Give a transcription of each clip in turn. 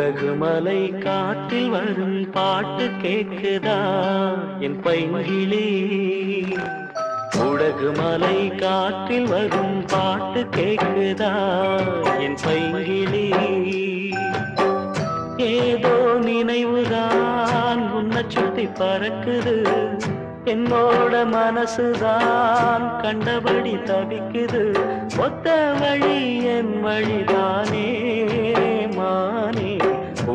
குடகுமலை காட்டில் வரும் பாட்டு கேட்குதா என் பைங்கிளி. குடகுமலை காற்றில் வரும் பாட்டு கேட்குதா என் பைங்கிளி. ஏதோ நினைவுதான் உன்னை சுத்தி பறக்குது. என்னோட மனசுதான் கண்டபடி தவிக்குது. ஒத்த வழி என் வழிதானே மானே.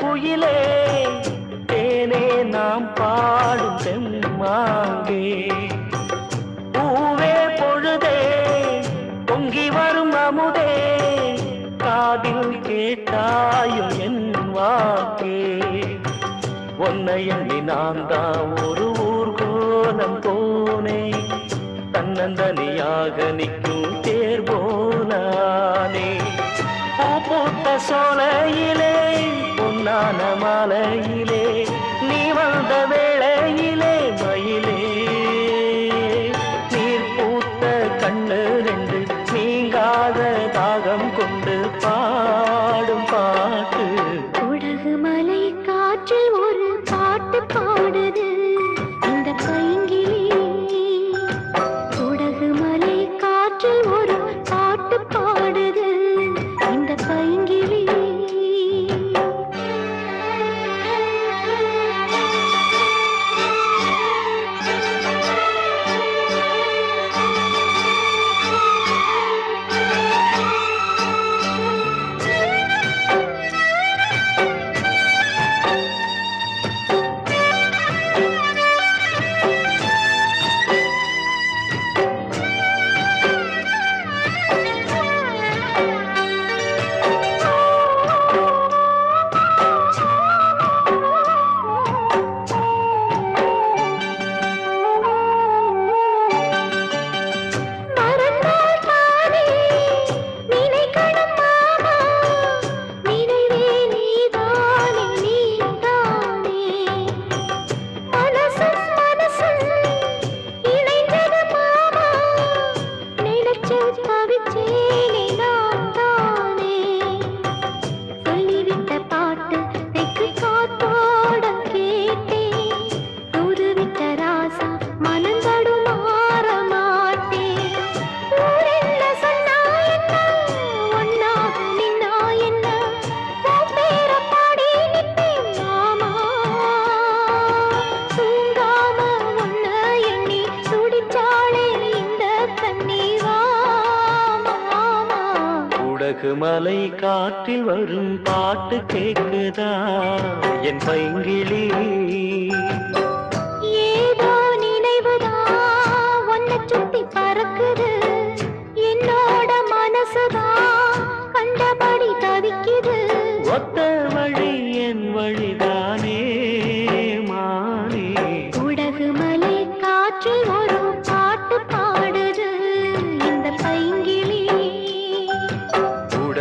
குயிலே தேனே நாம் பாடும் செம்மாங்கே. பூவே பொழுதே பொங்கி வரும் அமுதே காதில் கேட்டாயோ என் வாக்கே. உன்னை எண்ணி நான் தான் ஒரு ஊர்கோலம் போனே தன்னந்தனியாக நிற்கும் தேர் போனானே சோலையிலே உன்னான மாலையிலே நீ வந்தவே உடகு மலை காற்றில் வரும் பாட்டு கேக்குதா? என் பைங்கிளி ஏதோ நினைவுதான் உன்னை சுத்தி பறக்குது. என்னோட மனசுதான் கண்டபடி தவிக்குது. ஒத்த வழி என் வழிதானே மானே. உடகு மலை காற்றில்